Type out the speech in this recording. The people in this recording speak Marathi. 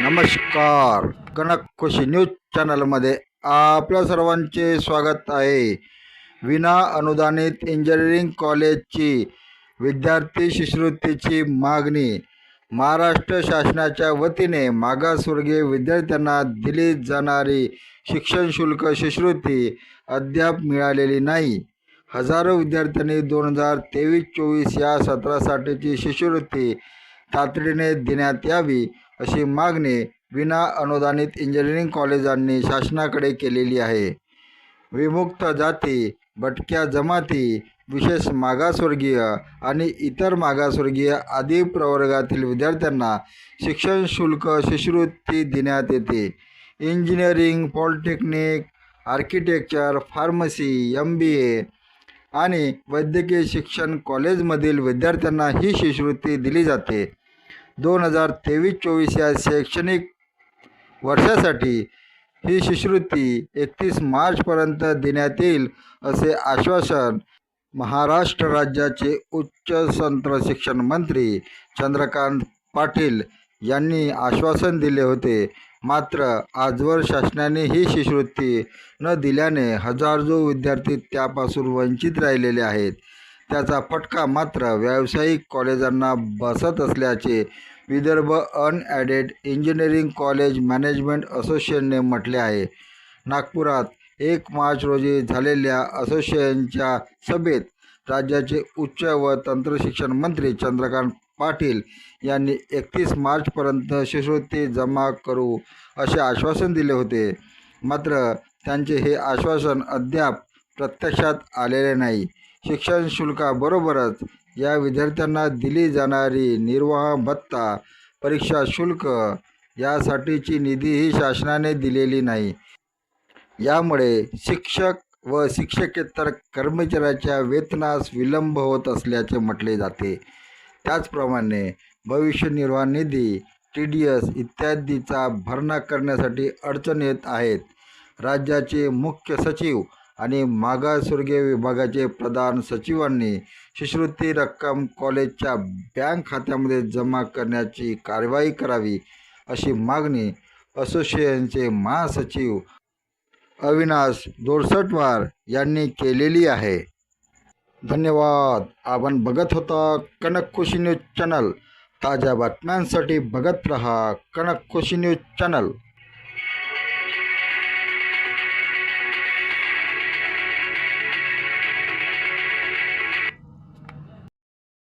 नमस्कार. कनक खुशी न्यूज चॅनलमध्ये आपल्या सर्वांचे स्वागत आहे. विना अनुदानित इंजिनिअरिंग कॉलेजची विद्यार्थी शिष्यवृत्तीची मागणी महाराष्ट्र शासनाच्या वतीने मागासवर्गीय विद्यार्थ्यांना दिली जाणारी शिक्षण शुल्क शिष्यवृत्ती अद्याप मिळालेली नाही. हजारो विद्यार्थ्यांनी दोन हजार तेवीस चोवीस या सत्रासाठीची शिष्यवृत्ती तातडीने देण्यात यावी अशी मागणी विना अनुदानित इंजिनिअरिंग कॉलेजांनी शासनाकडे केलेली आहे. विमुक्त जाती भटक्या जमाती विशेष मागासवर्गीय आणि इतर मागासवर्गीय आदी प्रवर्गातील विद्यार्थ्यांना शिक्षण शुल्क शिष्यवृत्ती देण्यात येते. Engineering polytechnic architecture pharmacy M B A आणि वैद्यकीय शिक्षण कॉलेजमधील विद्यार्थ्यांना ही शिष्यवृत्ती दिली जाते. दोन हजार तेवीस चोवीस या शैक्षणिक वर्षासाठी ही शिष्यवृत्ती एकतीस मार्चपर्यंत देण्यात येईल असे आश्वासन महाराष्ट्र राज्याचे उच्च तंत्र शिक्षण मंत्री चंद्रकांत पाटील यांनी आश्वासन दिले होते. मात्र आजवर शासनाने ही शिष्यवृत्ती न दिल्याने हजारो विद्यार्थी त्यापासून वंचित राहिलेले आहेत. त्याचा फटका मात्र व्यावसायिक कॉलेजांना बसत असल्याचे Vidarbha unaided engineering college management असोसिएशनने म्हटले आहे. नागपुरात एक मार्च रोजी झालेल्या असोसिएशनच्या सभेत राज्याचे उच्च व तंत्रशिक्षण मंत्री चंद्रकांत पाटील यांनी एकतीस मार्चपर्यंत शिष्यवृत्ती जमा करू असे आश्वासन दिले होते. मात्र त्यांचे हे आश्वासन अद्याप प्रत्यक्षात आलेले नाही. शिक्षण शुल्काबरोबरच या विद्यार्थ्यांना दिली जाणारी निर्वाह भत्ता परीक्षा शुल्क यासाठीची निधीही शासनाने दिलेली नाही. यामुळे शिक्षक व शिक्षकेतर कर्मचाऱ्याच्या वेतनास विलंब होत असल्याचे म्हटले जाते. त्याचप्रमाणे भविष्य निर्वाह निधी टी डी एस इत्यादीचा भरणा करण्यासाठी अडचण येत आहेत. राज्याचे मुख्य सचिव आणि मागासवर्गीय विभागाचे प्रधान सचिवांनी शिष्यवृत्ती रक्कम कॉलेजच्या बँक खात्यामध्ये जमा करण्याची कारवाई करावी अशी मागणी असोसिएशनचे महासचिव अविनाश दोरसटवार यांनी केलेली आहे. धन्यवाद. आपण बघत होता कनक खुशी न्यूज चॅनल. ताज्या बातम्यांसाठी बघत रहा कनक खुशी न्यूज चॅनल.